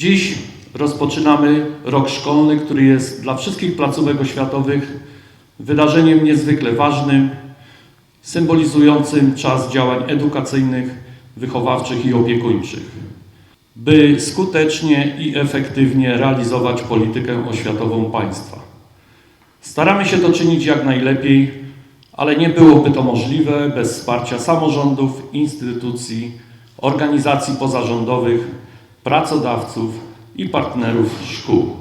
Dziś rozpoczynamy rok szkolny, który jest dla wszystkich placówek oświatowych wydarzeniem niezwykle ważnym, symbolizującym czas działań edukacyjnych, wychowawczych i opiekuńczych, by skutecznie i efektywnie realizować politykę oświatową państwa. Staramy się to czynić jak najlepiej, ale nie byłoby to możliwe bez wsparcia samorządów, instytucji, organizacji pozarządowych, pracodawców i partnerów szkół.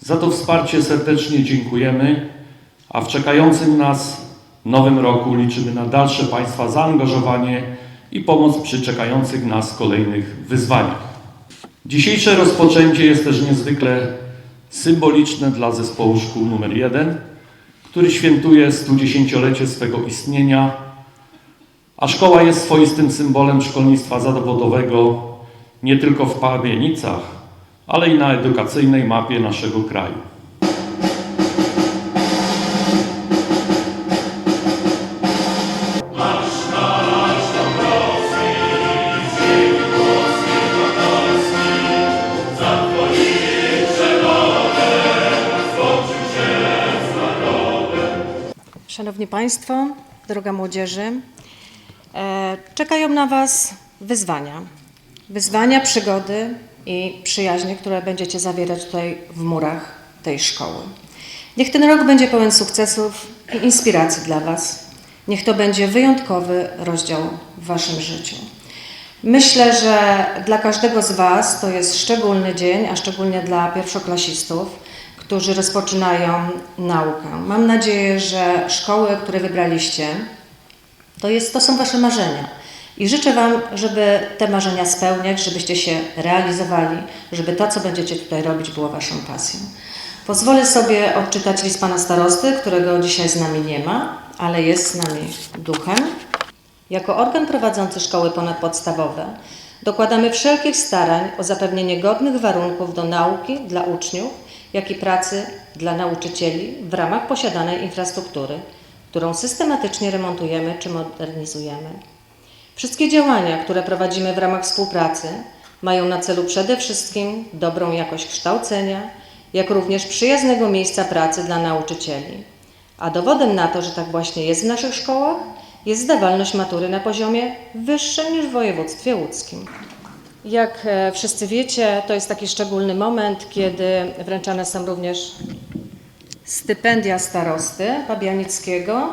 Za to wsparcie serdecznie dziękujemy, a w czekającym nas nowym roku liczymy na dalsze Państwa zaangażowanie i pomoc przy czekających nas kolejnych wyzwaniach. Dzisiejsze rozpoczęcie jest też niezwykle symboliczne dla zespołu szkół nr 1, który świętuje 110-lecie swego istnienia, a szkoła jest swoistym symbolem szkolnictwa zawodowego nie tylko w Pawienicach, ale i na edukacyjnej mapie naszego kraju. Szanowni Państwo, droga młodzieży, e, czekają na Was wyzwania. Wyzwania, przygody i przyjaźnie, które będziecie zawierać tutaj w murach tej szkoły. Niech ten rok będzie pełen sukcesów i inspiracji dla Was. Niech to będzie wyjątkowy rozdział w Waszym życiu. Myślę, że dla każdego z Was to jest szczególny dzień, a szczególnie dla pierwszoklasistów, którzy rozpoczynają naukę. Mam nadzieję, że szkoły, które wybraliście, to, jest, to są Wasze marzenia. I życzę Wam, żeby te marzenia spełniać, żebyście się realizowali, żeby to, co będziecie tutaj robić, było Waszą pasją. Pozwolę sobie odczytać list Pana Starosty, którego dzisiaj z nami nie ma, ale jest z nami duchem. Jako organ prowadzący szkoły ponadpodstawowe dokładamy wszelkich starań o zapewnienie godnych warunków do nauki dla uczniów, jak i pracy dla nauczycieli w ramach posiadanej infrastruktury, którą systematycznie remontujemy czy modernizujemy. Wszystkie działania, które prowadzimy w ramach współpracy, mają na celu przede wszystkim dobrą jakość kształcenia, jak również przyjaznego miejsca pracy dla nauczycieli. A dowodem na to, że tak właśnie jest w naszych szkołach, jest zdawalność matury na poziomie wyższym niż w województwie łódzkim. Jak e, wszyscy wiecie, to jest taki szczególny moment, kiedy wręczane są również stypendia starosty Pabianickiego.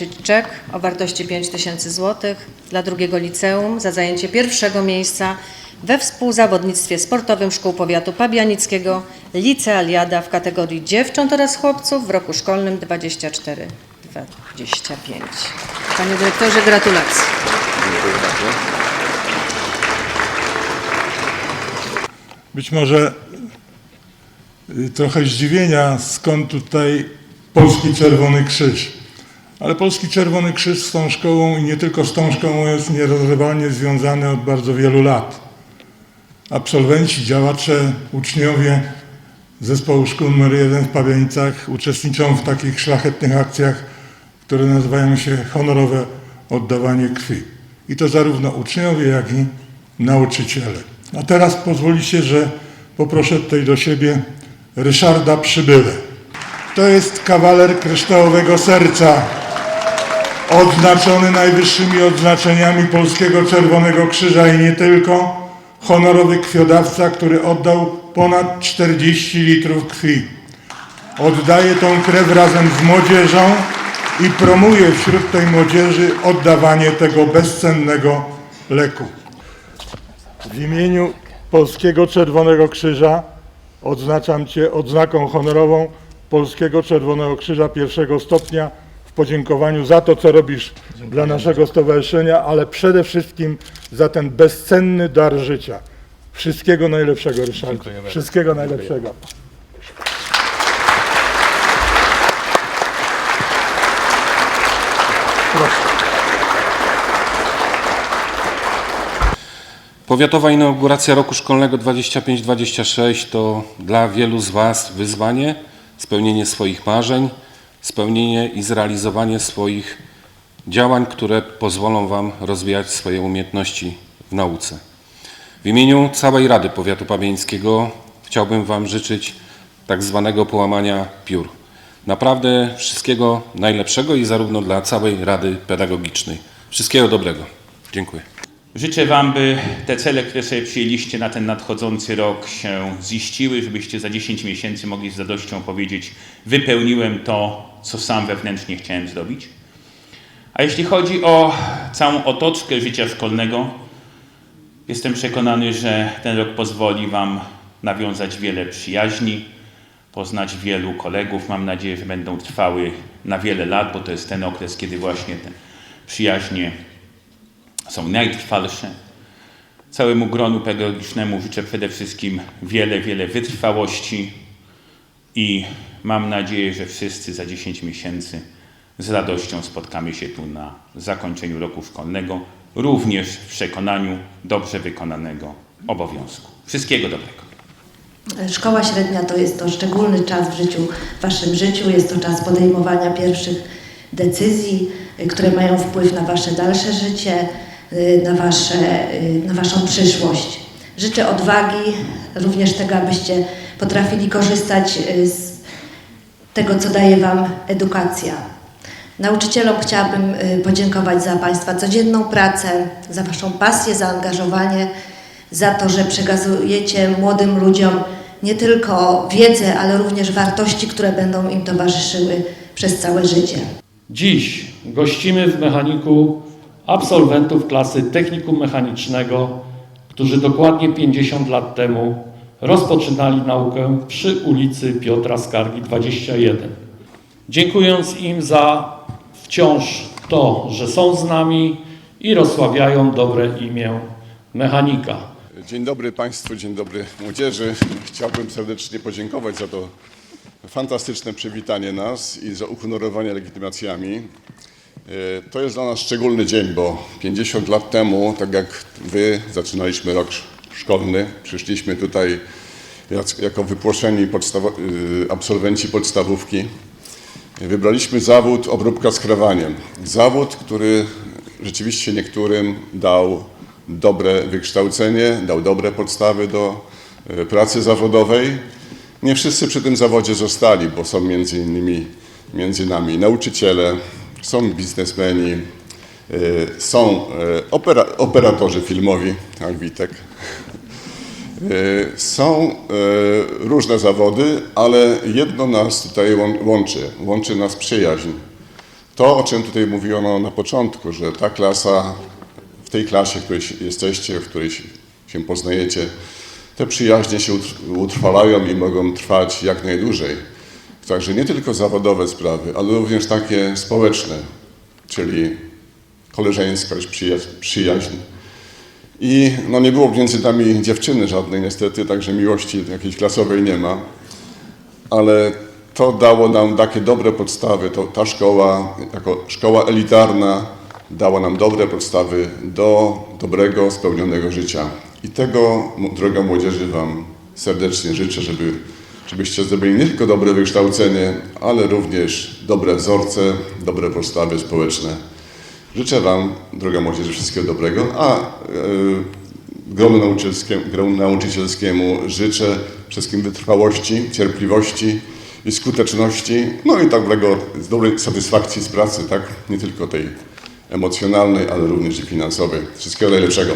Wręczyć czek o wartości 5000 zł dla drugiego liceum za zajęcie pierwszego miejsca we współzawodnictwie sportowym Szkół Powiatu Pabianickiego Licealiada w kategorii dziewcząt oraz chłopców w roku szkolnym 24-25. Panie dyrektorze, gratulacje. Być może y, trochę zdziwienia, skąd tutaj Polski Czerwony Krzyż. Ale Polski Czerwony Krzyż z tą szkołą i nie tylko z tą szkołą jest nierozerwalnie związany od bardzo wielu lat. Absolwenci, działacze, uczniowie zespołu szkół nr 1 w Pawianicach uczestniczą w takich szlachetnych akcjach, które nazywają się honorowe oddawanie krwi. I to zarówno uczniowie, jak i nauczyciele. A teraz pozwolicie, że poproszę tutaj do siebie Ryszarda Przybyle. To jest kawaler kryształowego serca, odznaczony najwyższymi odznaczeniami Polskiego Czerwonego Krzyża i nie tylko, honorowy krwiodawca, który oddał ponad 40 litrów krwi. Oddaje tą krew razem z młodzieżą i promuje wśród tej młodzieży oddawanie tego bezcennego leku. W imieniu Polskiego Czerwonego Krzyża odznaczam Cię odznaką honorową Polskiego Czerwonego Krzyża pierwszego stopnia w podziękowaniu za to, co robisz dla naszego stowarzyszenia, ale przede wszystkim za ten bezcenny dar życia. Wszystkiego najlepszego, Ryszard. Wszystkiego najlepszego. Powiatowa inauguracja roku szkolnego 25-26 to dla wielu z Was wyzwanie, spełnienie swoich marzeń, spełnienie i zrealizowanie swoich działań, które pozwolą Wam rozwijać swoje umiejętności w nauce. W imieniu całej Rady Powiatu Pabieńskiego chciałbym Wam życzyć tak zwanego połamania piór. Naprawdę wszystkiego najlepszego i zarówno dla całej Rady Pedagogicznej. Wszystkiego dobrego. Dziękuję. Życzę Wam, by te cele, które sobie przyjęliście na ten nadchodzący rok się ziściły, żebyście za 10 miesięcy mogli z radością powiedzieć: Wypełniłem to, co sam wewnętrznie chciałem zrobić. A jeśli chodzi o całą otoczkę życia szkolnego, jestem przekonany, że ten rok pozwoli Wam nawiązać wiele przyjaźni, poznać wielu kolegów. Mam nadzieję, że będą trwały na wiele lat, bo to jest ten okres, kiedy właśnie te przyjaźnie są najtrwalsze. Całemu gronu pedagogicznemu życzę przede wszystkim wiele, wiele wytrwałości i mam nadzieję, że wszyscy za 10 miesięcy z radością spotkamy się tu na zakończeniu roku szkolnego, również w przekonaniu dobrze wykonanego obowiązku. Wszystkiego dobrego. Szkoła średnia to jest to szczególny czas w życiu, w Waszym życiu, jest to czas podejmowania pierwszych decyzji, y, które mają wpływ na Wasze dalsze życie, y, na, wasze, y, na Waszą przyszłość. Życzę odwagi, również tego, abyście potrafili korzystać y, z tego, co daje Wam edukacja. Nauczycielom chciałabym y, podziękować za Państwa codzienną pracę, za Waszą pasję, zaangażowanie, za to, że przekazujecie młodym ludziom nie tylko wiedzę, ale również wartości, które będą im towarzyszyły przez całe życie. Dziś gościmy w mechaniku absolwentów klasy technikum mechanicznego, którzy dokładnie 50 lat temu rozpoczynali naukę przy ulicy Piotra Skargi 21. Dziękując im za wciąż to, że są z nami i rozsławiają dobre imię mechanika. Dzień dobry Państwu, dzień dobry młodzieży. Chciałbym serdecznie podziękować za to fantastyczne przywitanie nas i za uhonorowanie legitymacjami. E, To jest dla nas szczególny dzień, bo 50 lat temu, tak jak Wy, zaczynaliśmy rok szkolny. Przyszliśmy tutaj jako wypłoszeni podstawo- y, absolwenci podstawówki. Wybraliśmy zawód obróbka skrowaniem. Zawód, który rzeczywiście niektórym dał dobre wykształcenie, dał dobre podstawy do e, pracy zawodowej. Nie wszyscy przy tym zawodzie zostali, bo są między innymi między nami nauczyciele, są biznesmeni, są e, opera, operatorzy filmowi, tak Witek, E, Są e, różne zawody, ale jedno nas tutaj łą- łączy. Łączy nas przyjaźń. To, o czym tutaj mówiono na początku, że ta klasa, w tej klasie, w której jesteście, w której się- poznajecie, te przyjaźnie się utr- utrwalają i mogą trwać jak najdłużej. Także nie tylko zawodowe sprawy, ale również takie społeczne, czyli koleżeńskość, przyjaźń, przyjaźń. I no nie było między nami dziewczyny żadnej niestety, także miłości jakiejś klasowej nie ma. Ale to dało nam takie dobre podstawy. To, ta szkoła, jako szkoła elitarna, dała nam dobre podstawy do dobrego, spełnionego życia. I tego, droga młodzieży, Wam serdecznie życzę, żeby, żebyście zdobyli nie tylko dobre wykształcenie, ale również dobre wzorce, dobre postawy społeczne. Życzę Wam, droga młodzieży, wszystkiego dobrego, a e, gronu, nauczycielskiemu, gronu nauczycielskiemu życzę wszystkim wytrwałości, cierpliwości i skuteczności, no i dobrego, z dobrej satysfakcji z pracy, tak? Nie tylko tej emocjonalnej, ale również i finansowej. Wszystkiego najlepszego.